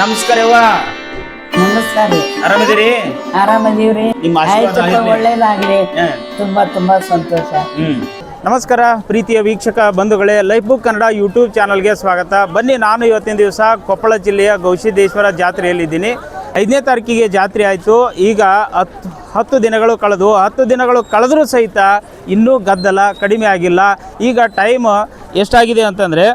ನಮಸ್ಕಾರ ಯವ್ವ ನಮಸ್ಕಾರ. ರೀ ಆರಾಮಿದ್ದೀರಿ? ಆರಾಮದೀವ್ರಿ. ನಿಮ್ಮ ಆಶೀರ್ವಾದ ಆಯ್ತಪ್ಪ ಇರ್ಲಿ. ಒಳ್ಳೇದಾಗ್ಲಿ. ಹ. ತುಂಬಾ ತುಂಬಾ ಸಂತೋಷ. ಹ್ಮ್. ನಮಸ್ಕಾರ ಪ್ರೀತಿಯ ವೀಕ್ಷಕ ಬಂಧುಗಳೇ. ಲೈಫ್ ಬುಕ್ ಕನ್ನಡ ಯೂಟ್ಯೂಬ್ ಚಾನಲ್ಗೆ ಸ್ವಾಗತ. ಬನ್ನಿ ನಾನು ಇವತ್ತಿನ ದಿವಸ ಕೊಪ್ಪಳ ಜಿಲ್ಲೆಯ ಗೌಸಿದ್ದೇಶ್ವರ ಜಾತ್ರೆಯಲ್ಲಿದ್ದೀನಿ. ಐದನೇ ತಾರೀಕಿಗೆ ಜಾತ್ರೆ ಆಯಿತು. ಈಗ ಹತ್ತು ಹತ್ತು ದಿನಗಳು ಕಳೆದು ಹತ್ತು ದಿನಗಳು ಕಳೆದರೂ ಸಹಿತ ಇನ್ನೂ ಗದ್ದಲ ಕಡಿಮೆ ಆಗಿಲ್ಲ. ಈಗ ಟೈಮ್ ಎಷ್ಟಾಗಿದೆ ಅಂತಂದರೆ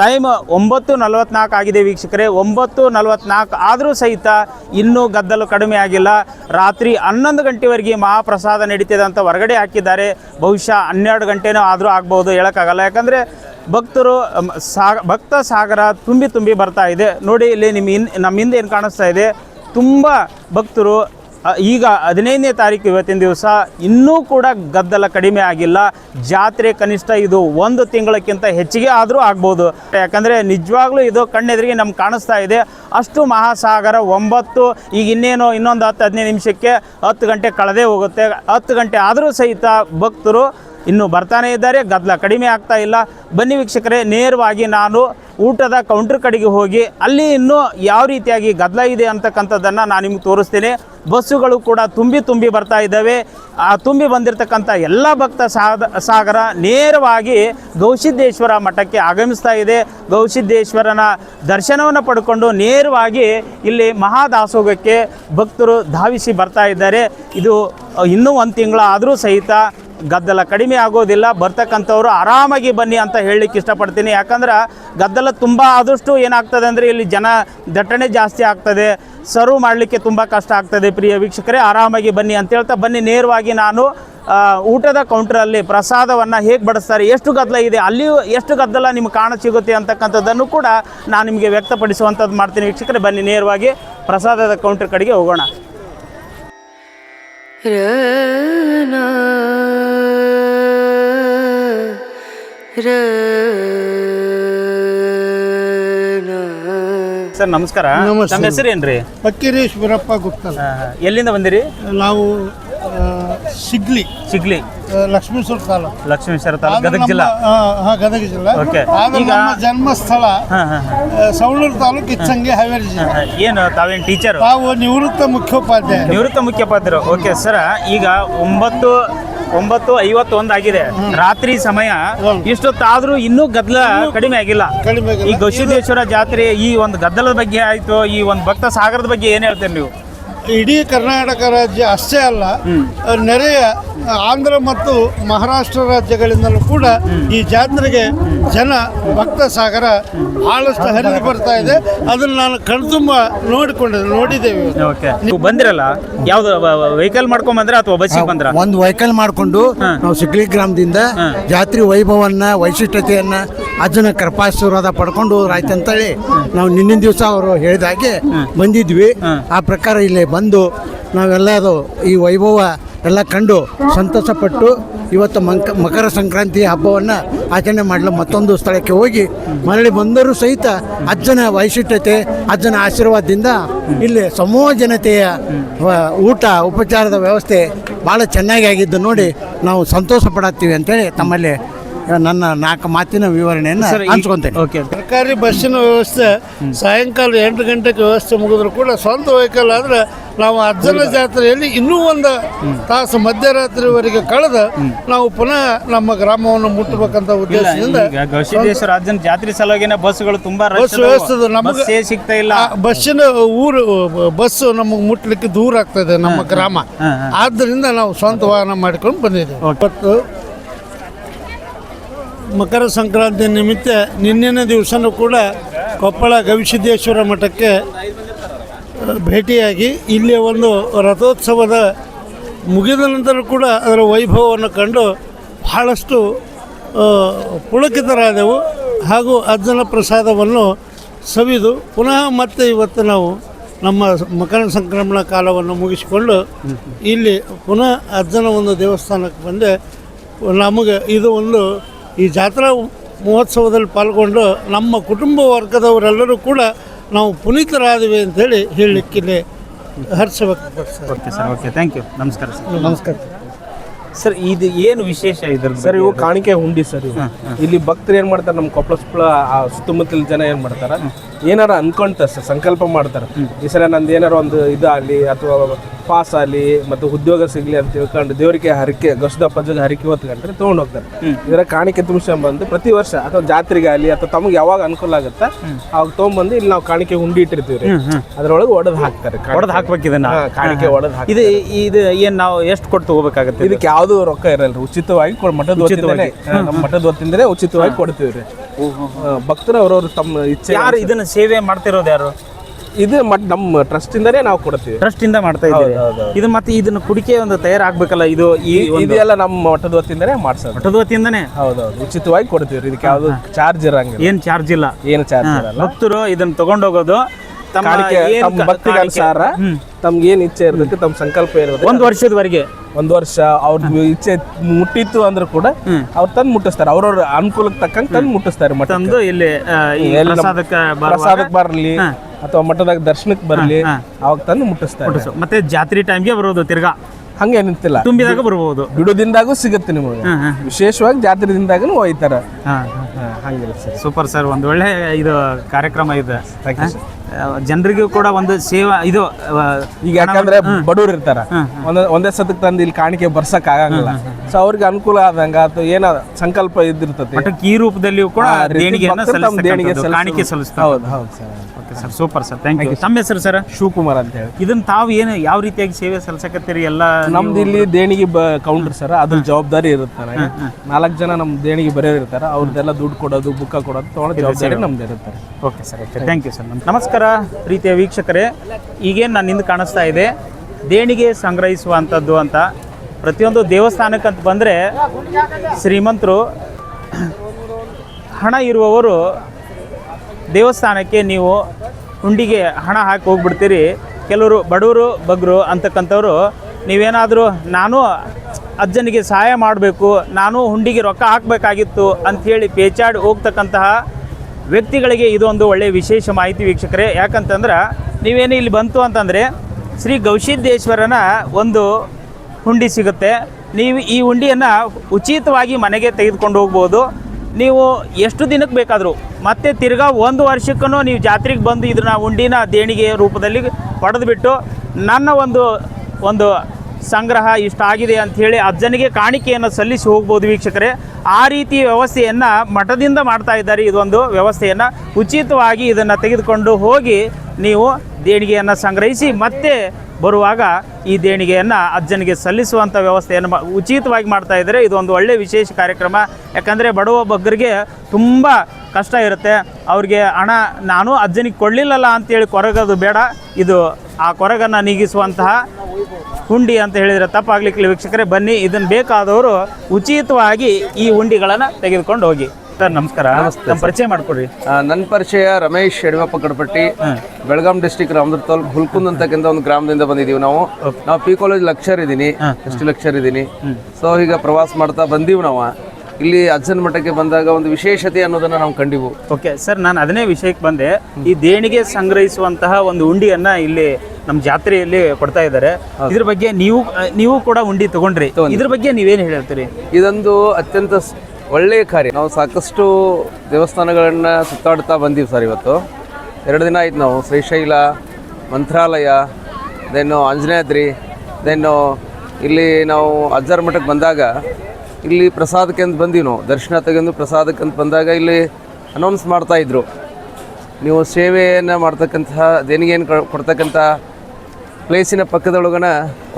ಟೈಮ್ ಒಂಬತ್ತು ನಲವತ್ನಾಲ್ಕು ಆಗಿದೆ ವೀಕ್ಷಕರೇ. ಒಂಬತ್ತು ನಲವತ್ನಾಲ್ಕು ಆದರೂ ಸಹಿತ ಇನ್ನೂ ಗದ್ದಲು ಕಡಿಮೆ ಆಗಿಲ್ಲ. ರಾತ್ರಿ ಹನ್ನೊಂದು ಗಂಟೆವರೆಗೆ ಮಹಾಪ್ರಸಾದ ನಡೀತಿದೆ ಅಂತ ಹೊರಗಡೆ ಹಾಕಿದ್ದಾರೆ. ಬಹುಶಃ ಹನ್ನೆರಡು ಗಂಟೆನೂ ಆದರೂ ಆಗ್ಬೋದು ಹೇಳೋಕ್ಕಾಗಲ್ಲ. ಯಾಕಂದರೆ ಭಕ್ತರು ಸಾಗ ಭಕ್ತ ಸಾಗರ ತುಂಬಿ ತುಂಬಿ ಬರ್ತಾ ಇದೆ. ನೋಡಿ, ಇಲ್ಲಿ ನಿಮ್ಮ ಇನ್ ನಮ್ಮ ಹಿಂದೆ ಏನು ಕಾಣಿಸ್ತಾ ಇದೆ? ತುಂಬ ಭಕ್ತರು ಈಗ ಹದಿನೈದನೇ ತಾರೀಕು ಇವತ್ತಿನ ದಿವಸ ಇನ್ನೂ ಕೂಡ ಗದ್ದಲ ಕಡಿಮೆ ಆಗಿಲ್ಲ. ಜಾತ್ರೆ ಕನಿಷ್ಠ ಇದು ಒಂದು ತಿಂಗಳಕ್ಕಿಂತ ಹೆಚ್ಚಿಗೆ ಆದರೂ ಆಗ್ಬೋದು. ಯಾಕಂದರೆ ನಿಜವಾಗ್ಲೂ ಇದು ಕಣ್ಣೆದುರಿಗೆ ನಮ್ಗೆ ಕಾಣಿಸ್ತಾ ಇದೆ. ಅಷ್ಟು ಮಹಾಸಾಗರ ಒಂಬತ್ತು, ಈಗ ಇನ್ನೇನು ಇನ್ನೊಂದು ಹತ್ತು ಹದಿನೈದು ನಿಮಿಷಕ್ಕೆ ಹತ್ತು ಗಂಟೆ ಕಳೆದೇ ಹೋಗುತ್ತೆ. ಹತ್ತು ಗಂಟೆ ಆದರೂ ಸಹಿತ ಭಕ್ತರು ಇನ್ನು ಬರ್ತಾನೆ ಇದ್ದಾರೆ. ಗದ್ದಲ ಕಡಿಮೆ ಆಗ್ತಾ ಇಲ್ಲ. ಬನ್ನಿ ವೀಕ್ಷಕರೇ, ನೇರವಾಗಿ ನಾನು ಊಟದ ಕೌಂಟರ್ ಕಡೆಗೆ ಹೋಗಿ ಅಲ್ಲಿ ಇನ್ನೂ ಯಾವ ರೀತಿಯಾಗಿ ಗದ್ದಲ ಇದೆ ಅಂತಕ್ಕಂಥದ್ದನ್ನು ನಾನು ನಿಮ್ಗೆ ತೋರಿಸ್ತೇನೆ. ಬಸ್ಸುಗಳು ಕೂಡ ತುಂಬಿ ತುಂಬಿ ಬರ್ತಾ ಇದ್ದಾವೆ. ಆ ತುಂಬಿ ಬಂದಿರತಕ್ಕಂಥ ಎಲ್ಲ ಭಕ್ತ ಸಾಗರ ನೇರವಾಗಿ ಗೌಸಿದ್ದೇಶ್ವರ ಮಠಕ್ಕೆ ಆಗಮಿಸ್ತಾ ಇದೆ. ಗೌಸಿದ್ದೇಶ್ವರನ ದರ್ಶನವನ್ನು ಪಡ್ಕೊಂಡು ನೇರವಾಗಿ ಇಲ್ಲಿ ಮಹಾದಾಸೋಗಕ್ಕೆ ಭಕ್ತರು ಧಾವಿಸಿ ಬರ್ತಾ ಇದ್ದಾರೆ. ಇದು ಇನ್ನೂ ಒಂದು ತಿಂಗಳಾದರೂ ಸಹಿತ ಗದ್ದಲ ಕಡಿಮೆ ಆಗೋದಿಲ್ಲ, ಬರ್ತಕ್ಕಂಥವ್ರು ಆರಾಮಾಗಿ ಬನ್ನಿ ಅಂತ ಹೇಳಲಿಕ್ಕೆ ಇಷ್ಟಪಡ್ತೀನಿ. ಯಾಕಂದ್ರೆ ಗದ್ದಲ ತುಂಬ ಆದಷ್ಟು ಏನಾಗ್ತದೆ ಅಂದರೆ ಇಲ್ಲಿ ಜನ ದಟ್ಟಣೆ ಜಾಸ್ತಿ ಆಗ್ತದೆ, ಸರ್ವ್ ಮಾಡಲಿಕ್ಕೆ ತುಂಬ ಕಷ್ಟ ಆಗ್ತದೆ. ಪ್ರಿಯ ವೀಕ್ಷಕರೇ, ಆರಾಮಾಗಿ ಬನ್ನಿ ಅಂತ ಹೇಳ್ತಾ ಬನ್ನಿ. ನೇರವಾಗಿ ನಾನು ಊಟದ ಕೌಂಟ್ರಲ್ಲಿ ಪ್ರಸಾದವನ್ನು ಹೇಗೆ ಬಡಿಸ್ತಾರೆ, ಎಷ್ಟು ಗದ್ದಲ ಇದೆ, ಅಲ್ಲಿಯೂ ಎಷ್ಟು ಗದ್ದಲ ನಿಮ್ಗೆ ಕಾಣ ಸಿಗುತ್ತೆ ಅಂತಕ್ಕಂಥದ್ದನ್ನು ಕೂಡ ನಾನು ನಿಮಗೆ ವ್ಯಕ್ತಪಡಿಸುವಂಥದ್ದು ಮಾಡ್ತೀನಿ. ವೀಕ್ಷಕರೇ, ಬನ್ನಿ, ನೇರವಾಗಿ ಪ್ರಸಾದದ ಕೌಂಟರ್ ಕಡೆಗೆ ಹೋಗೋಣ. ರನ ರನ ಸರ್ ನಮಸ್ಕಾರ. ನಮಸ್ತೆ. ನಮ್ಮ ಹೆಸರೇನ್ರಿ ಫಕ್ಕೀರೇಶ್ವರಪ್ಪ ಗುಪ್ತ ಎಲ್ಲಿಂದ ಬಂದಿರಿ? ನಾವು ಆ, ಸಿಗ್ಲಿ ಸಿಗ್ಲಿ ಲಕ್ಷ್ಮೀಶ್ವರ ತಾಲೂಕು. ಲಕ್ಷ್ಮೀಶ್ವರ ತಾಲೂಕು ಗದಗ ಜಿಲ್ಲಾ? ಹಾ ಗದಗ ಜಿಲ್ಲಾ. ಓಕೆ. ಈಗ- ಜನ್ಮಸ್ಥಳ ಸವಣೂರು ತಾಲೂಕು ಇಚ್ಚಂಗಿ ಹಾವೇರಿ ಜಿಲ್ಲೆ. ಏನು ತಾವೇನು ಟೀಚರ್? ತಾವು ನಿವೃತ್ತ ಮುಖ್ಯೋಪಾಧ್ಯಾಯ. ನಿವೃತ್ತ ಮುಖ್ಯೋಪಾಧ್ಯಾಯರು. ಓಕೆ ಸರ ಈಗ ಒಂಬತ್ತು ಒಂಬತ್ತು ಐವತ್ತೊಂದು ಆಗಿದೆ. ರಾತ್ರಿ ಸಮಯ. ಇಷ್ಟೊತ್ತಾದ್ರೂ ಇನ್ನೂ ಗದ್ದಲ ಕಡಿಮೆ ಆಗಿಲ್ಲ. ಕಡಿಮೆ ಆಗಿಲ್ಲ. ಈ ಗವಿಸಿದ್ದೇಶ್ವರ ಜಾತ್ರೆ ಈ ಒಂದು ಗದ್ದಲದ ಬಗ್ಗೆ ಆಯ್ತು ಈ ಒಂದು ಭಕ್ತ ಸಾಗರದ ಬಗ್ಗೆ ಏನ್ ಹೇಳ್ತೀರಿ ನೀವು? ಇಡೀ ಕರ್ನಾಟಕ ರಾಜ್ಯ ಅಷ್ಟೇ ಅಲ್ಲ ನೆರೆಯ ಆಂಧ್ರ ಮತ್ತು ಮಹಾರಾಷ್ಟ್ರ ರಾಜ್ಯಗಳಿಂದಲೂ ಕೂಡ ಈ ಜಾತ್ರೆಗೆ ಜನ ಭಕ್ತ ಸಾಗರ ಬಹಳಷ್ಟು ಹರಿದು ಬರ್ತಾ ಇದೆ. ಅದನ್ನು ನಾನು ಕಣ್ತುಂಬ ನೋಡಿಕೊಂಡಿದ್ದೆ ನೋಡಿದ್ದೇವೆ ಓಕೆ ನೀವು ಬಂದಿರಲ್ಲ? ಯಾವ್ದು ವೆಹಿಕಲ್ ಮಾಡ್ಕೊಂಡ್ ಬಂದ್ರೆ ಅಥವಾ ಬಸ್ಸಿಗೆ ಬಂದ್ರ? ಒಂದು ವೆಹಿಕಲ್ ಮಾಡಿಕೊಂಡು ನಾವು ಸಿಗ್ಲಿ ಗ್ರಾಮದಿಂದ ಜಾತ್ರೆ ವೈಭವನ್ನ ವೈಶಿಷ್ಟ್ಯತೆಯನ್ನ ಅಜ್ಜನ ಕೃಪಾಶೀರ್ವಾದ ಪಡ್ಕೊಂಡು ಹೋದ್ರಾಯ್ತು ಅಂತೇಳಿ ನಾವು ನಿನ್ನಿನ ದಿವಸ ಅವರು ಹೇಳಿದ ಹಾಗೆ ಬಂದಿದ್ವಿ. ಆ ಪ್ರಕಾರ ಇಲ್ಲಿ ಬಂದು ನಾವೆಲ್ಲ ಅದು ಈ ವೈಭವ ಎಲ್ಲ ಕಂಡು ಸಂತಸಪಟ್ಟು ಇವತ್ತು ಮಂಕ ಮಕರ ಸಂಕ್ರಾಂತಿ ಹಬ್ಬವನ್ನು ಆಚರಣೆ ಮಾಡಲು ಮತ್ತೊಂದು ಸ್ಥಳಕ್ಕೆ ಹೋಗಿ ಮರಳಿ ಬಂದರೂ ಸಹಿತ ಅಜ್ಜನ ವೈಶಿಷ್ಟ್ಯತೆ ಅಜ್ಜನ ಆಶೀರ್ವಾದದಿಂದ ಇಲ್ಲಿ ಸಮೂಹ ಜನತೆಯ ವ- ಊಟ ಉಪಚಾರದ ವ್ಯವಸ್ಥೆ ಭಾಳ ಚೆನ್ನಾಗಿ ಆಗಿದ್ದು ನೋಡಿ ನಾವು ಸಂತೋಷ ಪಡತ್ತೀವಿ ಅಂತೇಳಿ ತಮ್ಮಲ್ಲಿ ನನ್ನ ನಾಲ್ಕು ಮಾತಿನ ವಿವರಣೆಯನ್ನು ಸರ್ ಹಂಚ್ಕೊತೇನೆ. ಓಕೆ. ಸರ್ಕಾರಿ ಬಸ್ಸಿನ ವ್ಯವಸ್ಥೆ ಸಾಯಂಕಾಲ ಎಂಟು ಗಂಟೆಗೆ ವ್ಯವಸ್ಥೆ ಮುಗಿದ್ರು ಕೂಡ ಸ್ವಂತ ವೆಹಿಕಲ್ ಆದರೆ ನಾವು ಅಜ್ಜನ ಜಾತ್ರೆಯಲ್ಲಿ ಇನ್ನೂ ಒಂದು ತಾಸು ಮಧ್ಯರಾತ್ರಿವರೆಗೆ ಕಳೆದ ನಾವು ಪುನಃ ನಮ್ಮ ಗ್ರಾಮವನ್ನು ಮುಟ್ಟಬೇಕಂತ ಉದ್ದೇಶದಿಂದ ಗವಿಸಿದ್ದೇಶ್ವರ ಜಾತ್ರೆ ಸಲುವಾಗಿನ ಬಸ್ಗಳು ತುಂಬಾ ಬಸ್ ವ್ಯವಸ್ಥೆ. ನಮಗೆ ಸಿಗ್ತಾ ಇಲ್ಲ. ಬಸ್ಸಿನ ಊರು ಬಸ್ ನಮಗೆ ಮುಟ್ಲಿಕ್ಕೆ ದೂರ ಆಗ್ತದೆ ನಮ್ಮ ಗ್ರಾಮ. ಆದ್ದರಿಂದ ನಾವು ಸ್ವಂತ ವಾಹನ ಮಾಡಿಕೊಂಡು ಬಂದಿದ್ದೇವೆ. ಇವತ್ತು ಮಕರ ಸಂಕ್ರಾಂತಿ ನಿಮಿತ್ತ ನಿನ್ನಿನ ದಿವಸನೂ ಕೂಡ ಕೊಪ್ಪಳ ಗವಿಸಿದ್ದೇಶ್ವರ ಮಠಕ್ಕೆ ಭೇಟಿಯಾಗಿ ಇಲ್ಲಿಯ ಒಂದು ರಥೋತ್ಸವದ ಮುಗಿದ ನಂತರ ಕೂಡ ಅದರ ವೈಭವವನ್ನು ಕಂಡು ಬಹಳಷ್ಟು ಪುಳಕಿತರಾದೆವು ಹಾಗೂ ಅಜ್ಜನ ಪ್ರಸಾದವನ್ನು ಸವಿದು ಪುನಃ ಮತ್ತೆ ಇವತ್ತು ನಾವು ನಮ್ಮ ಮಕರ ಸಂಕ್ರಮಣ ಕಾಲವನ್ನು ಮುಗಿಸಿಕೊಂಡು ಇಲ್ಲಿ ಪುನಃ ಅಜ್ಜನ ಒಂದು ದೇವಸ್ಥಾನಕ್ಕೆ ಬಂದೆ. ನಮಗೆ ಇದು ಒಂದು ಈ ಜಾತ್ರಾ ಮಹೋತ್ಸವದಲ್ಲಿ ಪಾಲ್ಗೊಂಡು ನಮ್ಮ ಕುಟುಂಬ ವರ್ಗದವರೆಲ್ಲರೂ ಕೂಡ ನಾವು ಪುನೀತರಾದ್ವಿ ಅಂತೇಳಿ ಹೇಳಲಿಕ್ಕೆ ಹರ್ಷ ವ್ಯಕ್ತಪಡಿಸ್ತಾರೆ. Okay sir okay. Thank you ನಮಸ್ಕಾರ ಸರ್. ನಮಸ್ಕಾರ. ಸರ್ ಇದು ಏನು ವಿಶೇಷ ಇದ್ರ ಸರ್ ಇವು ಕಾಣಿಕೆ ಹುಂಡಿ ಸರ್ ಇವು. ಇಲ್ಲಿ ಭಕ್ತರು ಏನು ಮಾಡ್ತಾರೆ? ನಮ್ಮ ಕೊಪ್ಪಳ ಸುಪ್ಪಳ ಆ ಸುತ್ತಮುತ್ತಲ ಜನ ಏನು ಮಾಡ್ತಾರೆ? ಏನಾರ ಅನ್ಕೊಂತಾರೆ ಸರ್ ಸಂಕಲ್ಪ ಮಾಡ್ತಾರೆ. ಈ ಸಲ ನಂದು ಏನಾರ ಒಂದು ಇದು ಆಗಲಿ ಅಥವಾ ಪಾಸ್ ಆಗಲಿ ಮತ್ತು ಉದ್ಯೋಗ ಸಿಗ್ಲಿ ಅಂತ ತಿಳ್ಕೊಂಡು ದೇವರಿಗೆ ಹರಕೆ ಗಸದ ಪಜ್ಜದ ಹರಕೆ ಹೊತ್ಕೊಂಡ್ರೆ ತೊಗೊಂಡು ಹೋಗ್ತಾರೆ. ಇದರ ಕಾಣಿಕೆ ತುಂಬಿಸ್ಕೊಂಡ್ಬಂದು ಪ್ರತಿ ವರ್ಷ ಅಥವಾ ಜಾತ್ರೆಗೆ ಆಗಲಿ ಅಥವಾ ತಮಗೆ ಯಾವಾಗ ಅನುಕೂಲ ಆಗುತ್ತೆ ಅವಾಗ ತೊಗೊಂಬಂದು ಇಲ್ಲಿ ನಾವು ಕಾಣಿಕೆ ಉಂಡಿ ಇಟ್ಟಿರ್ತೀವಿ ರೀ. ಅದರೊಳಗೆ ಒಡೆದು ಹಾಕ್ತಾರೆ ಒಡೆದು ಹಾಕ್ಬೇಕು ಇದನ್ನ? ಕಾಣಿಕೆ ಒಡೆದು ಹಾಕಿ ಇದು ಇದು ಏನು ನಾವು ಎಷ್ಟು ಕೊಟ್ಟು ತಗೋಬೇಕಾಗುತ್ತೆ ಇದು? ಇದಕ್ಕೆ ಯಾವುದೂ ರೊಕ್ಕ ಇರಲ್ಲ ಉಚಿತವಾಗಿ ಮಠದ ಉಚಿತವಾಗಿ. ನಮ್ಮ ಮಠದ ಹೊತ್ತಿಂದ್ರೆ ಉಚಿತವಾಗಿ ಕೊಡ್ತೀವಿ ರೀ. ಭಕ್ತರು ಅವ್ರವ್ರು ತಮ್ಮ ಇಚ್ಛೆ ಯಾರು ಇದನ್ನ ಸೇವೆ ಮಾಡ್ತಿರೋದು ಯಾರು? ಇದು ಮತ್ತೆ ನಮ್ಮ ಟ್ರಸ್ಟ್ ಇಂದನೇ ನಾವು ಕೊಡ್ತೀವಿ. ಟ್ರಸ್ಟ್ ಇಂದ ಮಾಡ್ತಾ ಇದ್ದೀವಿ. ಇದು ಮತ್ತೆ ಇದನ್ನ ಕುಡಿಕೆ ಒಂದು ತಯಾರಾಗ್ಬೇಕಲ್ಲ ಇದು ಈ ಇದೆಲ್ಲ ನಮ್ಮ ಮಠದ ವತಿಯಿಂದನೇ ಮಾಡ್ಸೋದು. ಮಠದ ವತಿಯಿಂದನೇ ಹೌದೌದು ಉಚಿತವಾಗಿ ಕೊಡ್ತೀವಿ ರೀ ಇದಕ್ಕೆ ಯಾವ್ದು ಚಾರ್ಜ್ ಇರಂಗಿಲ್ಲ. ಏನ್ ಚಾರ್ಜ್ ಇಲ್ಲ? ಏನು ಚಾರ್ಜ್ ಇರಲ್ಲ. ಭಕ್ತರು ಇದನ್ನ ತಗೊಂಡೋಗೋದು ತಮ್ಮ ಕಾಣಿಕೆ ಏನ್ ತಮ್ಮ ಕ- ಭಕ್ತಿಗೆ ಕಾಣಿಕೆ- ಅನುಸಾರ ತಮ್ಗೆ ಏನ್ ಇಚ್ಛೆ ಇರುತ್ತೆ ತಮ್ಮ ಸಂಕಲ್ಪ ಇರುತ್ತೆ. ಒಂದ್ ವರ್ಷದವರೆಗೆ? ಒಂದ್ ವರ್ಷ ಅವ್ರ ಇಚ್ಛೆ ಮುಟ್ಟಿತ್ತು ಅಂದ್ರೆ ಕೂಡ ಅವ್ರು ತಂದು ಮುಟ್ಟಿಸ್ತಾರೆ. ಅವ್ರವ್ರ ಅನುಕೂಲಕ್ಕೆ ತಕ್ಕಂಗೆ ತಂದು ಮುಟ್ಟಿಸ್ತಾರೆ ಮಠ ತಂದು ಇಲ್ಲಿ ಆ, ಈ ಪ್ರಸಾದಕ್ಕೆ ಬರುವಾಗ? ಪ್ರಸಾದಕ್ಕೆ ಬರಲಿ. ಅಥವಾ ಮಠದಾಗ ದರ್ಶನಕ್ಕೆ ಬರಲಿ ಅವಾಗ ತಂದು ಮುಟ್ಟಿಸ್ತಾರೆ ಮತ್ತೆ ಜಾತ್ರೆ ಟೈಮ್ಗೆ ಬರೋದು ತಿರ್ಗಾ? ಹಂಗೆ ನಿಂತಿಲ್ಲ. ತುಂಬಿದಾಗ ಬರ್ಬೋದು ಬಿಡೋದಿಂದಾಗೂ ಸಿಗುತ್ತೆ ನಿಮಗೆ. ವಿಶೇಷವಾಗಿ ಜಾತ್ರೆದಿಂದಾಗೂ ಒಯ್ತಾರ ಹಾ ಹಂಗಿಲ್ಲ ಸರ್. ಸೂಪರ್ ಸರ್ ಒಂದು ಒಳ್ಳೆ ಇದು ಕಾರ್ಯಕ್ರಮ ಇದೆ. ಜನರಿಗೂ ಕೂಡ ಒಂದು ಸೇವಾ ಇದು ಈಗ ಯಾಕಂದ್ರೆ ಬಡವ್ರು ಇರ್ತಾರ. ಒಂದ ಒಂದೇ ಸತಕ್ ತಂದು ಇಲ್ಲಿ ಕಾಣಿಕೆ ಬರ್ಸಕ್ ಆಗಂಗಿಲ್ಲ. ಸೊ ಅವ್ರಿಗೆ ಅನುಕೂಲ ಆದಂಗ ಅಥವಾ ಏನ ಸಂಕಲ್ಪ ಇದ್ದಿರ್ತತಿ ಮಠಕ್ಕೆ ಈ ರೂಪದಲ್ಲಿಯೂ ಕೂಡ ದೇಣಿಗೆ. ಸಲ್ಲಿಸ್ತಾರೆ ಹೌದು ಹೌದು sir. Okay sir. Super sir. Thank you ತಮ್ಮ ಹೆಸರು ಸರ್? ಶಿವಕುಮಾರ್ ಅಂತ ಹೇಳಿ. ಇದನ್ನ ತಾವು ಏನು ಯಾವ ರೀತಿಯಾಗಿ ಸೇವೆ ಸಲ್ಲಿಸಕತ್ತೀರಿ ಎಲ್ಲ ನಮ್ದು ಇಲ್ಲಿ ದೇಣಿಗೆ ಬ ಕೌಂಟರ್ ಸರ್. ಅದ್ರ ಜವಾಬ್ದಾರಿ ಇರುತ್ತೆ ನನಗೆ. ನಾಲ್ಕು ಜನ ನಮ್ಮ ದೇಣಿಗೆ ಬರೆಯೋರು ಇರ್ತಾರೆ. ಅವ್ರದ್ದೆಲ್ಲ ದುಡ್ಡು ಕೊಡೋದು ಬುಕ್ಕ ಕೊಡೋದು ತೊಗೊಳೋ ಜವಾಬ್ದಾರಿ ನಮ್ದು ಇರುತ್ತೆ. Okay sir okay thank you sir ನಮಸ್ಕಾರ ಪ್ರೀತಿಯ ವೀಕ್ಷಕರೇ. ಈಗೇನು ನಾನು ಹಿಂದೆ ಕಾಣಿಸ್ತಾ ಇದೆ. ದೇಣಿಗೆ ಸಂಗ್ರಹಿಸುವಂಥದ್ದು ಅಂತ. ಪ್ರತಿಯೊಂದು ದೇವಸ್ಥಾನಕ್ಕೆ ಅಂತ ಬಂದರೆ ಶ್ರೀಮಂತರು ಹಣ ಇರುವವರು ದೇವಸ್ಥಾನಕ್ಕೆ ನೀವು ಹುಂಡಿಗೆ ಹಣ ಹಾಕಿ ಹೋಗ್ಬಿಡ್ತೀರಿ. ಕೆಲವರು ಬಡವರು, ಬಗ್ರು ಅಂತಕ್ಕಂಥವ್ರು, ನೀವೇನಾದರೂ ನಾನು ಅಜ್ಜನಿಗೆ ಸಹಾಯ ಮಾಡಬೇಕು, ನಾನು ಹುಂಡಿಗೆ ರೊಕ್ಕ ಹಾಕಬೇಕಾಗಿತ್ತು ಅಂಥೇಳಿ ಪೇಚಾಡಿ ಹೋಗ್ತಕ್ಕಂತಹ ವ್ಯಕ್ತಿಗಳಿಗೆ ಇದೊಂದು ಒಳ್ಳೆಯ ವಿಶೇಷ ಮಾಹಿತಿ ವೀಕ್ಷಕರೇ. ಯಾಕಂತಂದ್ರೆ ನೀವೇನು ಇಲ್ಲಿ ಬಂತು ಅಂತಂದರೆ ಶ್ರೀ ಗೌಸಿದ್ದೇಶ್ವರನ ಒಂದು ಹುಂಡಿ ಸಿಗುತ್ತೆ. ನೀವು ಈ ಹುಂಡಿಯನ್ನು ಉಚಿತವಾಗಿ ಮನೆಗೆ ತೆಗೆದುಕೊಂಡು ಹೋಗ್ಬೋದು. ನೀವು ಎಷ್ಟು ದಿನಕ್ಕೆ ಬೇಕಾದರೂ, ಮತ್ತೆ ತಿರ್ಗಾ ಒಂದು ವರ್ಷಕ್ಕೂ ನೀವು ಜಾತ್ರೆಗೆ ಬಂದು ಇದನ್ನ ಉಂಡಿನ ದೇಣಿಗೆ ರೂಪದಲ್ಲಿ ಪಡೆದುಬಿಟ್ಟು ನನ್ನ ಒಂದು ಒಂದು ಸಂಗ್ರಹ ಇಷ್ಟಾಗಿದೆ ಅಂಥೇಳಿ ಅಜ್ಜನಿಗೆ ಕಾಣಿಕೆಯನ್ನು ಸಲ್ಲಿಸಿ ಹೋಗ್ಬೋದು ವೀಕ್ಷಕರೇ. ಆ ರೀತಿ ವ್ಯವಸ್ಥೆಯನ್ನು ಮಠದಿಂದ ಮಾಡ್ತಾ ಇದ್ದಾರೆ. ಇದೊಂದು ವ್ಯವಸ್ಥೆಯನ್ನು ಉಚಿತವಾಗಿ ಇದನ್ನು ತೆಗೆದುಕೊಂಡು ಹೋಗಿ ನೀವು ದೇಣಿಗೆಯನ್ನು ಸಂಗ್ರಹಿಸಿ ಮತ್ತೆ ಬರುವಾಗ ಈ ದೇಣಿಗೆಯನ್ನು ಅಜ್ಜನಿಗೆ ಸಲ್ಲಿಸುವಂಥ ವ್ಯವಸ್ಥೆಯನ್ನು ಉಚಿತವಾಗಿ ಮಾಡ್ತಾ ಇದ್ದಾರೆ. ಇದೊಂದು ಒಳ್ಳೆಯ ವಿಶೇಷ ಕಾರ್ಯಕ್ರಮ. ಯಾಕಂದರೆ ಬಡವ ಬಗ್ಗರಿಗೆ ತುಂಬ ಕಷ್ಟ ಇರುತ್ತೆ. ಅವ್ರಿಗೆ ಹಣ ನಾನು ಅಜ್ಜನಿಗೆ ಕೊಡಲಿಲ್ಲಲ್ಲ ಅಂತೇಳಿ ಕೊರಗೋದು ಬೇಡ. ಇದು ಆ ಕೊರಗನ್ನು ನೀಗಿಸುವಂತಹ ಹುಂಡಿ ಅಂತ ಹೇಳಿದರೆ ತಪ್ಪಾಗಲಿಕ್ಕೆ ವೀಕ್ಷಕರೇ, ಬನ್ನಿ ಇದನ್ನು ಬೇಕಾದವರು ಉಚಿತವಾಗಿ ಈ ಹುಂಡಿಗಳನ್ನು ತೆಗೆದುಕೊಂಡು ಹೋಗಿ. ಸರ್ ನಮಸ್ಕಾರ. ನಮ್ಮ ಪರಿಚಯ ಮಾಡ್ಕೊಡ್ರಿ. ನನ್ನ ಪರಿಚಯ ರಮೇಶ್ ಯಡಿಯೂರಪ್ಪ ಕಡಪಟ್ಟಿ ಬೆಳಗಾಂ ಡಿಸ್ಟಿಕ್ ರಾಮದುರ್ಗ ತಾಲೂಕ್ ಹುಲ್ಕುಂದ್ ಅಂತಕ್ಕಂಥ ಒಂದು ಗ್ರಾಮದಿಂದ ಬಂದಿದ್ದೀವಿ ನಾವು. ನಾವು ಪಿ ಕಾಲೇಜ್ ಲೆಕ್ಚರ್ ಇದ್ದೀನಿ ಎಷ್ಟು ಲೆಕ್ಚರ್ ಇದ್ದೀನಿ ಸೊ ಈಗ ಪ್ರವಾಸ ಮಾಡ್ತಾ ಬಂದೀವಿ ನಾವು. ಇಲ್ಲಿ ಅಜ್ಜನ ಮಠಕ್ಕೆ ಬಂದಾಗ ಒಂದು ವಿಶೇಷತೆ ಅನ್ನೋದನ್ನ ನಾವು ಕಂಡಿವು. ಓಕೆ ಸರ್ ನಾನು ಅದನ್ನೇ ವಿಷಯಕ್ಕೆ ಬಂದೆ. ಈ ದೇಣಿಗೆ ಸಂಗ್ರಹಿಸುವಂತಹ ಒಂದು ಉಂಡಿಯನ್ನ ಇಲ್ಲಿ ನಮ್ಮ ಜಾತ್ರೆಯಲ್ಲಿ ಕೊಡ್ತಾ ಇದ್ದಾರೆ. ಇದ್ರ ಬಗ್ಗೆ ನೀವು ನೀವು ಕೂಡ ಉಂಡಿ ತಗೊಂಡ್ರಿ. ಇದ್ರ ಬಗ್ಗೆ ನೀವೇನು ಹೇಳ್ತೀರಿ? ಇದೊಂದು ಅತ್ಯಂತ ಒಳ್ಳೆಯ ಕಾರ್ಯ. ನಾವು ಸಾಕಷ್ಟು ದೇವಸ್ಥಾನಗಳನ್ನು ಸುತ್ತಾಡ್ತಾ ಬಂದೀವಿ ಸರ್ ಇವತ್ತು. ಎರಡು ದಿನ ಆಯ್ತು ನಾವು. ಶ್ರೀಶೈಲ, ಮಂತ್ರಾಲಯ ದೆನ್ನು ಆಂಜನೇಯದ್ರಿ ದೆನ್ನು ಇಲ್ಲಿ ನಾವು ಅಜ್ಜರ ಮಠಕ್ಕೆ ಬಂದಾಗ ಇಲ್ಲಿ ಪ್ರಸಾದಕ್ಕೆ ಅಂತ ಬಂದೀವಿ ನಾವು. ದರ್ಶನ ತೆಗೆದು ಪ್ರಸಾದಕ್ಕೆ ಅಂತ ಬಂದಾಗ ಇಲ್ಲಿ ಅನೌನ್ಸ್ ಮಾಡ್ತಾ ಇದ್ರು. ನೀವು ಸೇವೆಯನ್ನು ಮಾಡ್ತಕ್ಕಂತಹ, ದೇಣಿಗೆಯನ್ನು ಕೊಡ್ತಕ್ಕಂಥ ಪ್ಲೇಸಿನ ಪಕ್ಕದೊಳಗನ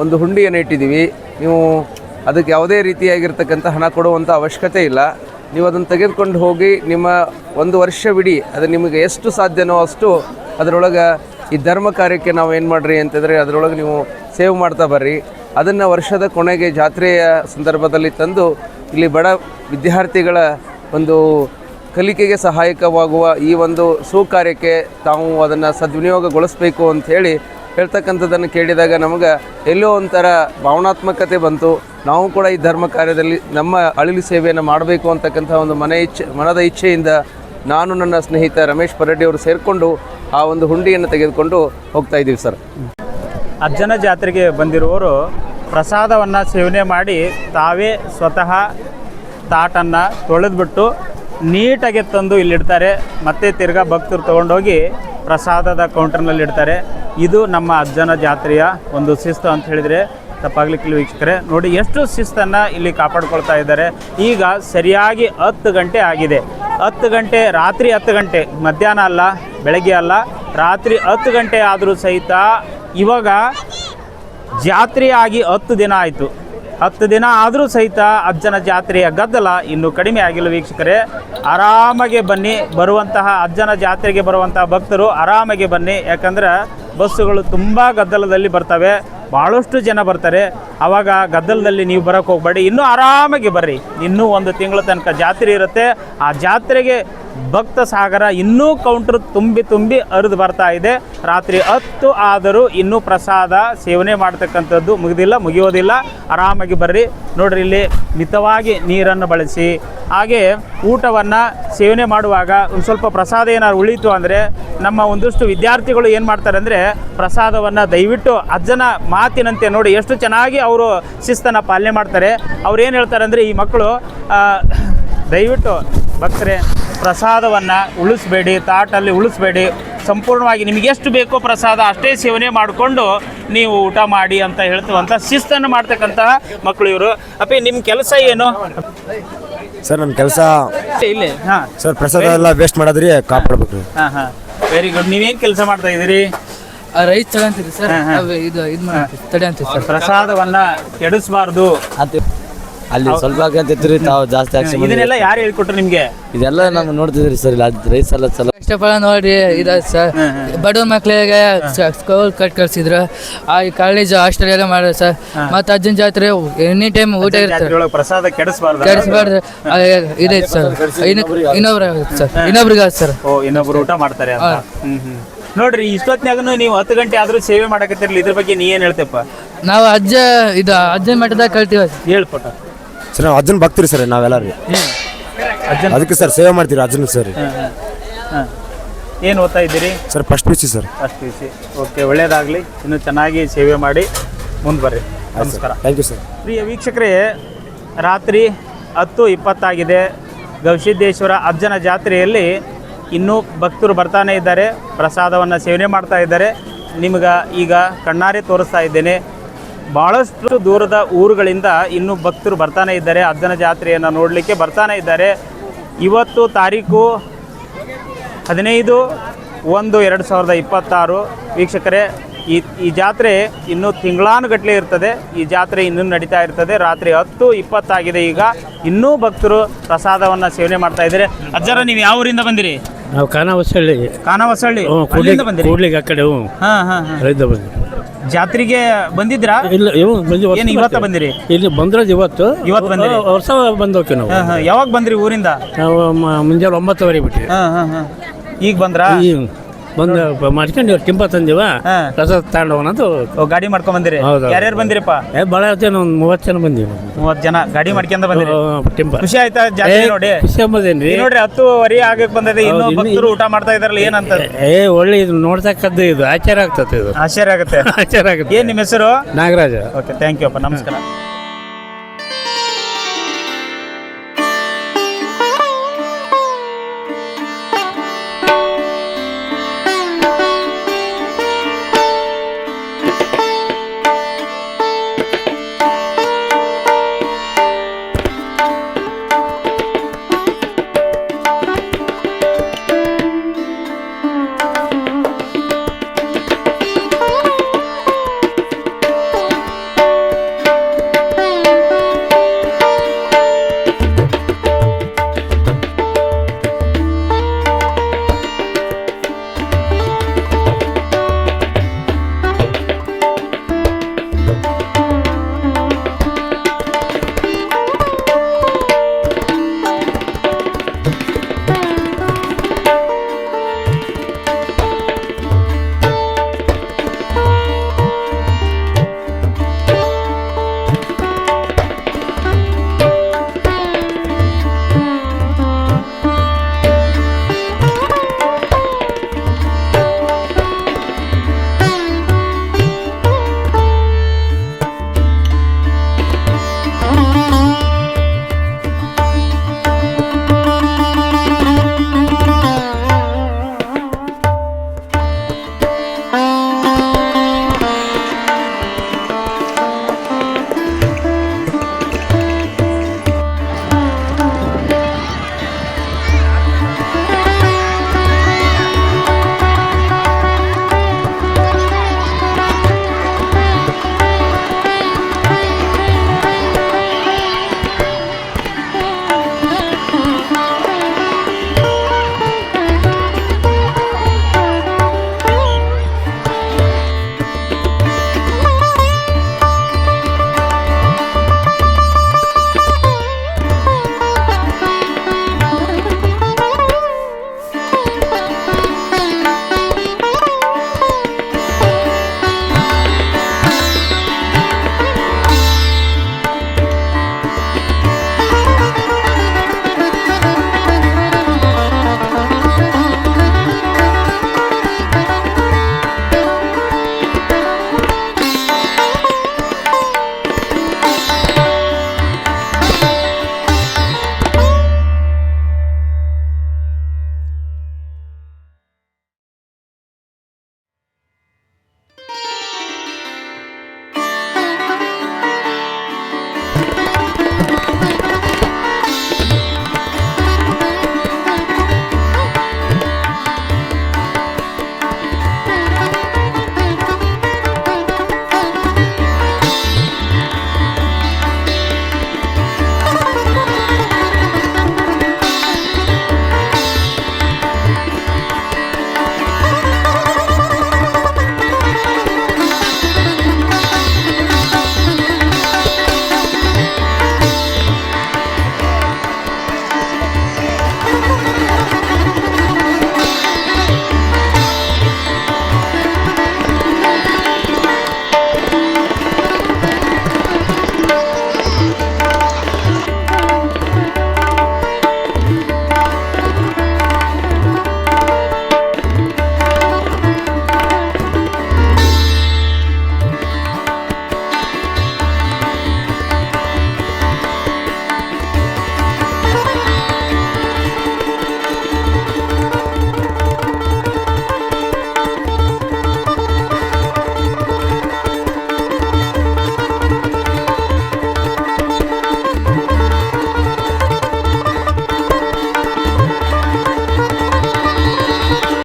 ಒಂದು ಹುಂಡಿಯನ್ನು ಇಟ್ಟಿದ್ದೀವಿ. ನೀವು ಅದಕ್ಕೆ ಯಾವುದೇ ರೀತಿಯಾಗಿರ್ತಕ್ಕಂಥ ಹಣ ಕೊಡುವಂಥ ಅವಶ್ಯಕತೆ ಇಲ್ಲ. ನೀವು ಅದನ್ನು ತೆಗೆದುಕೊಂಡು ಹೋಗಿ ನಿಮ್ಮ ಒಂದು ವರ್ಷವಿಡೀ ಅದು ನಿಮಗೆ ಎಷ್ಟು ಸಾಧ್ಯನೋ ಅಷ್ಟು ಅದರೊಳಗೆ ಈ ಧರ್ಮ ಕಾರ್ಯಕ್ಕೆ ನಾವು ಏನು ಮಾಡ್ರಿ ಅಂತಂದರೆ ಅದರೊಳಗೆ ನೀವು ಸೇವ್ ಮಾಡ್ತಾ ಬರ್ರಿ. ಅದನ್ನು ವರ್ಷದ ಕೊನೆಗೆ ಜಾತ್ರೆಯ ಸಂದರ್ಭದಲ್ಲಿ ತಂದು ಇಲ್ಲಿ ಬಡ ವಿದ್ಯಾರ್ಥಿಗಳ ಒಂದು ಕಲಿಕೆಗೆ ಸಹಾಯಕವಾಗುವ ಈ ಒಂದು ಸುಕಾರ್ಯಕ್ಕೆ ತಾವು ಅದನ್ನು ಸದ್ವಿನಿಯೋಗಗೊಳಿಸಬೇಕು ಅಂಥೇಳಿ ಹೇಳ್ತಕ್ಕಂಥದ್ದನ್ನು ಕೇಳಿದಾಗ ನಮಗೆ ಎಲ್ಲೋ ಒಂಥರ ಭಾವನಾತ್ಮಕತೆ ಬಂತು. ನಾವು ಕೂಡ ಈ ಧರ್ಮ ಕಾರ್ಯದಲ್ಲಿ ನಮ್ಮ ಅಳಿಲು ಸೇವೆಯನ್ನು ಮಾಡಬೇಕು ಅಂತಕ್ಕಂಥ ಒಂದು ಮನೆ ಇಚ್ಛೆ, ಮನದ ಇಚ್ಛೆಯಿಂದ ನಾನು ನನ್ನ ಸ್ನೇಹಿತ ರಮೇಶ್ ಪರಡ್ಡಿ ಅವರು ಸೇರಿಕೊಂಡು ಆ ಒಂದು ಹುಂಡಿಯನ್ನು ತೆಗೆದುಕೊಂಡು ಹೋಗ್ತಾ ಇದ್ದೀವಿ ಸರ್. ಅಜ್ಜನ ಜಾತ್ರೆಗೆ ಬಂದಿರುವವರು ಪ್ರಸಾದವನ್ನು ಸೇವನೆ ಮಾಡಿ ತಾವೇ ಸ್ವತಃ ತಾಟನ್ನು ತೊಳೆದ್ಬಿಟ್ಟು ನೀಟಾಗಿ ತಂದು ಇಲ್ಲಿಡ್ತಾರೆ. ಮತ್ತೆ ತಿರ್ಗಾ ಭಕ್ತರು ತೊಗೊಂಡೋಗಿ ಪ್ರಸಾದದ ಕೌಂಟರ್ನಲ್ಲಿ ಇಡ್ತಾರೆ ಇದು ನಮ್ಮ ಅಜ್ಜನ ಜಾತ್ರೆಯ ಒಂದು ಶಿಸ್ತು ಅಂತ ಹೇಳಿದರೆ ತಪ್ಪಾಗ್ಲಿಕ್ಕಿಲ್ಲ ವೀಕ್ಷಕರೆ. ನೋಡಿ, ಎಷ್ಟು ಶಿಸ್ತನ್ನು ಇಲ್ಲಿ ಕಾಪಾಡ್ಕೊಳ್ತಾ ಇದ್ದಾರೆ. ಈಗ ಸರಿಯಾಗಿ ಹತ್ತು ಗಂಟೆ ಆಗಿದೆ. ಹತ್ತು ಗಂಟೆ, ರಾತ್ರಿ ಹತ್ತು ಗಂಟೆ, ಮಧ್ಯಾಹ್ನ ಅಲ್ಲ, ಬೆಳಗ್ಗೆ ಅಲ್ಲ, ರಾತ್ರಿ ಹತ್ತು ಗಂಟೆ ಆದರೂ ಸಹಿತ ಇವಾಗ ಜಾತ್ರೆ ಆಗಿ ಹತ್ತು ದಿನ ಆಯಿತು. ಹತ್ತು ದಿನ ಆದರೂ ಸಹಿತ ಅಜ್ಜನ ಜಾತ್ರೆಯ ಗದ್ದಲ ಇನ್ನೂ ಕಡಿಮೆ ಆಗಿಲ್ಲ ವೀಕ್ಷಕರೇ. ಆರಾಮಾಗಿ ಬನ್ನಿ, ಬರುವಂತಹ ಅಜ್ಜನ ಜಾತ್ರೆಗೆ ಬರುವಂತಹ ಭಕ್ತರು ಆರಾಮಾಗಿ ಬನ್ನಿ. ಯಾಕಂದ್ರೆ ಬಸ್ಸುಗಳು ತುಂಬ ಗದ್ದಲದಲ್ಲಿ ಬರ್ತವೆ. ಭಾಳಷ್ಟು ಜನ ಬರ್ತಾರೆ. ಆವಾಗ ಗದ್ದಲದಲ್ಲಿ ನೀವು ಬರೋಕ್ಕೆ ಹೋಗಬೇಡಿ. ಇನ್ನೂ ಆರಾಮಾಗಿ ಬರ್ರಿ. ಇನ್ನೂ ಒಂದು ತಿಂಗಳ ತನಕ ಜಾತ್ರೆ ಇರುತ್ತೆ. ಆ ಜಾತ್ರೆಗೆ ಭಕ್ತ ಸಾಗರ ಇನ್ನೂ ಕೌಂಟರ್ ತುಂಬಿ ತುಂಬಿ ಹರಿದು ಬರ್ತಾ ಇದೆ. ರಾತ್ರಿ ಹತ್ತು ಆದರೂ ಇನ್ನೂ ಪ್ರಸಾದ ಸೇವನೆ ಮಾಡ್ತಕ್ಕಂಥದ್ದು ಮುಗಿದಿಲ್ಲ, ಮುಗಿಯೋದಿಲ್ಲ. ಆರಾಮಾಗಿ ಬರ್ರಿ. ನೋಡ್ರಿ ಇಲ್ಲಿ ಮಿತವಾಗಿ ನೀರನ್ನು ಬಳಸಿ. ಹಾಗೆ ಊಟವನ್ನು ಸೇವನೆ ಮಾಡುವಾಗ ಒಂದು ಸ್ವಲ್ಪ ಪ್ರಸಾದ ಏನಾದ್ರು ಉಳಿತು ಅಂದರೆ ನಮ್ಮ ಒಂದಷ್ಟು ವಿದ್ಯಾರ್ಥಿಗಳು ಏನು ಮಾಡ್ತಾರೆ ಅಂದರೆ ಪ್ರಸಾದವನ್ನು ದಯವಿಟ್ಟು ಅಜ್ಜನ ಮಾತಿನಂತೆ ನೋಡಿ ಎಷ್ಟು ಚೆನ್ನಾಗಿ ಅವರು ಶಿಸ್ತನ್ನು ಪಾಲನೆ ಮಾಡ್ತಾರೆ. ಅವ್ರು ಏನು ಹೇಳ್ತಾರೆ ಅಂದರೆ ಈ ಮಕ್ಕಳು ದಯವಿಟ್ಟು ಭಕ್ತರೆ ಪ್ರಸಾದವನ್ನು ಉಳಿಸ್ಬೇಡಿ ತಾಟಲ್ಲಿ ಉಳಿಸ್ಬೇಡಿ. ಸಂಪೂರ್ಣವಾಗಿ ನಿಮಗೆ ಎಷ್ಟು ಬೇಕೋ ಪ್ರಸಾದ ಅಷ್ಟೇ ಸೇವನೆ ಮಾಡಿಕೊಂಡು ನೀವು ಊಟ ಮಾಡಿ ಅಂತ ಹೇಳ್ತೀವಂತ ಶಿಸ್ತನ್ನು ಮಾಡ್ತಕ್ಕಂತಹ ಮಕ್ಕಳು ಇವರು. ಅಪ್ಪ ನಿಮ್ಮ ಕೆಲಸ ಏನು? ಸರ್ ನನ್ನ ಕೆಲಸ ಇಲ್ಲಿ. ಹಾಂ ಸರ್ ಪ್ರಸಾದ ಎಲ್ಲ ವೇಸ್ಟ್ ಮಾಡಿದ್ರಿ ಕಾಪಾಡ್ಬೇಕು. ಹಾಂ ಹಾಂ. ವೆರಿ ಗುಡ್ ನೀವೇನು ಕೆಲಸ ಮಾಡ್ತಾ ಇದ್ದೀರಿ? ರೈಸ್ ತಗೊಂತೀರಿ ಸರ್. ಇದು ಇದು ತಡೆ ಅಂತೀವಿ ಸರ್. ಪ್ರಸಾದವನ್ನು ಕೆಡಿಸ್ಬಾರ್ದು. ಅಲ್ಲಿ ಸ್ವಲ್ಪ ಹಾಕಂತಿದ್ರಿ ತಾವು ಜಾಸ್ತಿ ಹಾಕ್ಸಿ ಇದನ್ನೆಲ್ಲ ಯಾರು ಹೇಳ್ಕೊಟ್ರು ನಿಮಗೆ? ಇದೆಲ್ಲ ನಮ್ಗೆ ನೋಡ್ತಿದ್ರಿ ಸರ್ ಇಲ್ಲ ಅದು ರೈಸ್ ಎಲ್ಲ ಚಲೋ. ಕಷ್ಟಪಡ ನೋಡಿ ಇದು ಸರ್ ಬಡವ್ರ ಮಕ್ಳಿಗೆ ಸ್ಕೂಲ್ ಕಟ್ ಕಳ್ಸಿದ್ರು. ಆ ಕಾಲೇಜ್ ಹಾಸ್ಟೆಲ್ ಎಲ್ಲ ಮಾಡೋದು ಸರ್. ಮತ್ತೆ ಅಜ್ಜನ ಜಾತ್ರೆ ಎನಿ ಟೈಮ್ ಊಟ ಇರುತ್ತೆ ಜಾತ್ರೆಯೊಳಗೆ ಪ್ರಸಾದ ಕೆಡಿಸ್ಬಾರ್ದು? ಕೆಡಿಸ್ಬಾರ್ದು. ಇದೈತೆ ಸರ್. ಇನ್ನೊಬ್ರು ಸರ್. ಇನ್ನೊಬ್ರಿಗೆ ಸರ್. ಓ ಇನ್ನೊಬ್ರು ಊಟ ಮಾಡ್ತಾರೆ ನೋಡ್ರಿ ಇಷ್ಟೊತ್ನಾಗನು ನೀವು ಹತ್ತು ಗಂಟೆ ಆದ್ರೂ ಸೇವೆ ಮಾಡಕತ್ತಿರಲಿ ಇದ್ರ ಬಗ್ಗೆ ನೀ ಏನ್ ಹೇಳ್ತೇಪ್ಪ? ನಾವು ಅಜ್ಜ ಇದು ಅಜ್ಜನ ಮಠದಾಗ ಕಳ್ತೀವಿ ಹೇಳ್ಕೊಟ ಸರ್ ನಾವು ಅಜ್ಜನ ಭಕ್ತರಿ ಸರ್ ನಾವೆಲ್ಲರೂ. ಅಜ್ಜನ ಅದಕ್ಕೆ ಸರ್ ಸೇವೆ ಮಾಡ್ತೀರಿ ಅಜ್ಜನ ಸರ್? ಏನು ಓದ್ತಾ ಇದ್ದೀರಿ? Sir first P sir. First P C okay ಒಳ್ಳೆಯದಾಗಲಿ ಇನ್ನು ಚೆನ್ನಾಗಿ ಸೇವೆ ಮಾಡಿ ಮುಂದೆ ಬರ್ರಿ. ನಮಸ್ಕಾರ. ಥ್ಯಾಂಕ್ ಯು ಸರ್ ಪ್ರಿಯ ವೀಕ್ಷಕರೇ ರಾತ್ರಿ ಹತ್ತು ಇಪ್ಪತ್ತಾಗಿದೆ. ಗವಿಸಿದ್ದೇಶ್ವರ ಅಜ್ಜನ ಜಾತ್ರೆಯಲ್ಲಿ ಇನ್ನೂ ಭಕ್ತರು ಬರ್ತಾನೆ ಇದ್ದಾರೆ. ಪ್ರಸಾದವನ್ನು ಸೇವನೆ ಮಾಡ್ತಾ ಇದ್ದಾರೆ. ನಿಮ್ಗೆ ಈಗ ಕಣ್ಣಾರೆ ತೋರಿಸ್ತಾ ಇದ್ದೇನೆ. ಭಾಳಷ್ಟು ದೂರದ ಊರುಗಳಿಂದ ಇನ್ನೂ ಭಕ್ತರು ಬರ್ತಾನೆ ಇದ್ದಾರೆ. ಅಜ್ಜನ ಜಾತ್ರೆಯನ್ನು ನೋಡಲಿಕ್ಕೆ ಬರ್ತಾನೆ ಇದ್ದಾರೆ. ಇವತ್ತು ತಾರೀಕು ಹದಿನೈದು ಒಂದು ಎರಡು ಸಾವಿರದ ಇಪ್ಪತ್ತಾರು. ವೀಕ್ಷಕರೇ ಈ ಈ ಜಾತ್ರೆ ಇನ್ನೂ ತಿಂಗಳಾನುಗಟ್ಟಲೆ ಇರ್ತದೆ. ಈ ಜಾತ್ರೆ ಇನ್ನೂ ನಡೀತಾ ಇರ್ತದೆ. ರಾತ್ರಿ ಹತ್ತು ಇಪ್ಪತ್ತಾಗಿದೆ ಈಗ. ಇನ್ನೂ ಭಕ್ತರು ಪ್ರಸಾದವನ್ನು ಸೇವನೆ ಮಾಡ್ತಾ ಇದ್ದಾರೆ. ಅಜ್ಜರ ನೀವು ಯಾವ ಊರಿಂದ ಬಂದಿರಿ? ನಾವು ಕಾನವಸಳ್ಳಿ. ಕಾನವಸಳ್ಳಿ. ಬಂದಿರಿ? ಕೂಡ್ಲಿಗೆ ಆ ಕಡೆ ಹ್ಞೂ. ಹಾಂ ಹಾಂ ಬಂದ್ವಿ ಜಾತ್ರೆಗೆ ಬಂದಿದ್ರಾ? ಇಲ್ಲ ಇವು ಬಂದು ವರ್ಷ ಏನು ಇವತ್ತ ಬಂದಿರಿ? ಇಲ್ಲಿ ಬಂದ್ರೆ ಇವತ್ತು. ಇವತ್ತು ಬಂದಿರಿ? ವರ್ಷ ಬಂದೋಕೆ ನಾವು. ಹಾಂ ಹಾಂ ಯಾವಾಗ ಬಂದ್ರಿ ಊರಿಂದ? ನಾವು ಮ- ಮುಂಜಾನೆ ಒಂಬತ್ತುವರೆ ಬಿಟ್ಟು ಹಾಂ ಹಾಂ ಹಾಂ. ಈಗ ಬಂದ್ರಾ? ಬಂದು ಮಾಡ್ಕೊಂಡು ಟಿಂಪ ತಂದಿವ ಕಸ ತಗೊಂಡು ಹೋಗೋಣ ಅಂತ ಓ, ಗಾಡಿ ಮಾಡ್ಕೊಂಡ್ ಬಂದಿರಿ? ಹೌದು, ಹೌದು. ಯಾರ್ಯಾರು ಬಂದಿರಪ್ಪ? ಏ ಭಾಳ ಜನ ಒಂದು ಮೂವತ್ತು ಜನ ಬಂದೀವಿ. ಮೂವತ್ ಜನ. ಗಾಡಿ ಮಾಡ್ಕೊಂಡ ಬಂದಿರಿ? ಟಿಂಪ ಖುಷಿ ಆಯ್ತಾ ಜಾತ್ರೆ ನೋಡಿ? ಖುಷಿ ಅಂಬೋದೇನ್ರಿ ಈಗ ನೋಡ್ರಿ ಹತ್ತುವರೆ ಆಗಕ್ ಬಂದಿದೆ ಇನ್ನೂ ಹೌದು, ಇನ್ನು- ಭಕ್ತರು ಊಟ ಮಾಡ್ತಾ ಇದಾರಲ್ಲ ಏನಂತ ಏ ಒಳ್ಳೆ ಇದು ನೋಡ್ತಕ್ಕದ್ದು ಇದು. ಆಚಾರ ಆಗ್ತದೆ ಇದು. ಆಶ್ಚರ್ಯ ಆಗುತ್ತೆ. ಆಚಾರ ಆಗುತ್ತೆ. ಏನ್ ನಿಮ್ಮ ಹೆಸರು? ನಾಗರಾಜ. ಓಕೆ ಥ್ಯಾಂಕ್ ಯು ಅಪ್ಪ. ನಮಸ್ಕಾರ.